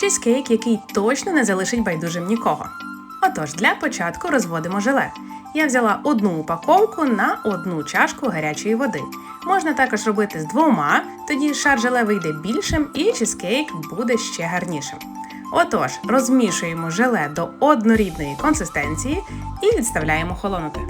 чизкейк, який точно не залишить байдужим нікого. Отож, для початку розводимо желе. Я взяла одну упаковку на одну чашку гарячої води. Можна також робити з двома, тоді шар желе вийде більшим і чизкейк буде ще гарнішим. Отож, розмішуємо желе до однорідної консистенції і відставляємо холонути.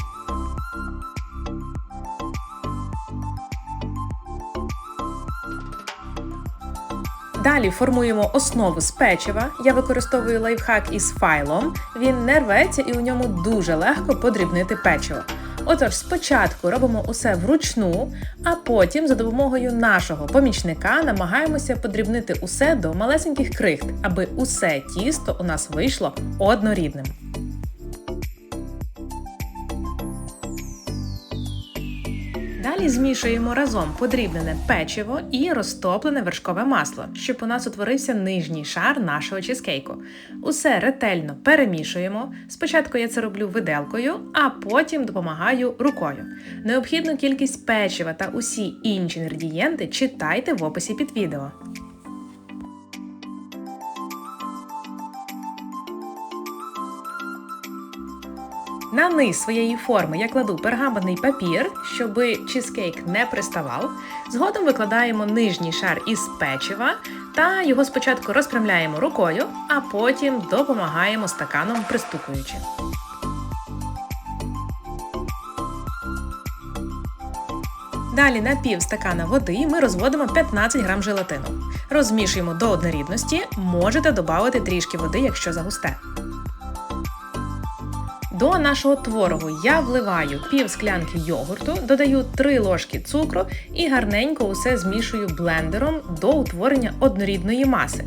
Далі формуємо основу з печива. Я використовую лайфхак із файлом. Він не рветься і у ньому дуже легко подрібнити печиво. Отож, спочатку робимо усе вручну, а потім за допомогою нашого помічника намагаємося подрібнити усе до малесеньких крихт, аби усе тісто у нас вийшло однорідним. Далі змішуємо разом подрібнене печиво і розтоплене вершкове масло, щоб у нас утворився нижній шар нашого чизкейку. Усе ретельно перемішуємо. Спочатку я це роблю виделкою, а потім допомагаю рукою. Необхідну кількість печива та усі інші інгредієнти читайте в описі під відео. На низ своєї форми я кладу пергаментний папір, щоб чизкейк не приставав. Згодом викладаємо нижній шар із печива та його спочатку розпрямляємо рукою, а потім допомагаємо стаканом пристукуючи. Далі на пів стакана води ми розводимо 15 грам желатину. Розмішуємо до однорідності, можете додати трішки води, якщо загусте. До нашого творогу я вливаю пів склянки йогурту, додаю 3 ложки цукру і гарненько усе змішую блендером до утворення однорідної маси.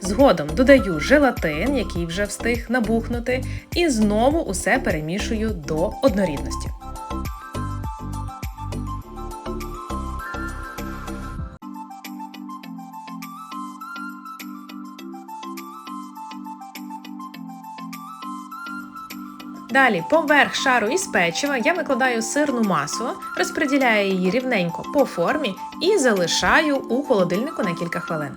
Згодом додаю желатин, який вже встиг набухнути, і знову усе перемішую до однорідності. Далі, поверх шару із печива я викладаю сирну масу, розподіляю її рівненько по формі і залишаю у холодильнику на кілька хвилин.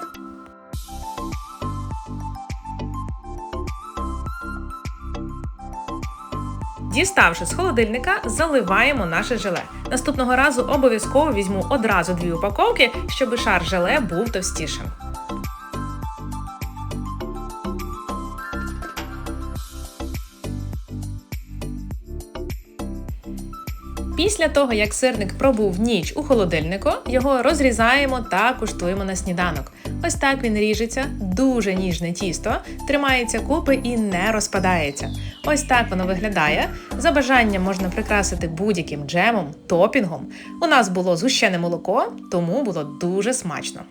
Діставши з холодильника, заливаємо наше желе. Наступного разу обов'язково візьму одразу дві упаковки, щоб шар желе був товстішим. Після того, як сирник пробув ніч у холодильнику, його розрізаємо та куштуємо на сніданок. Ось так він ріжеться, дуже ніжне тісто, тримається купи і не розпадається. Ось так воно виглядає. За бажанням можна прикрасити будь-яким джемом, топінгом. У нас було згущене молоко, тому було дуже смачно.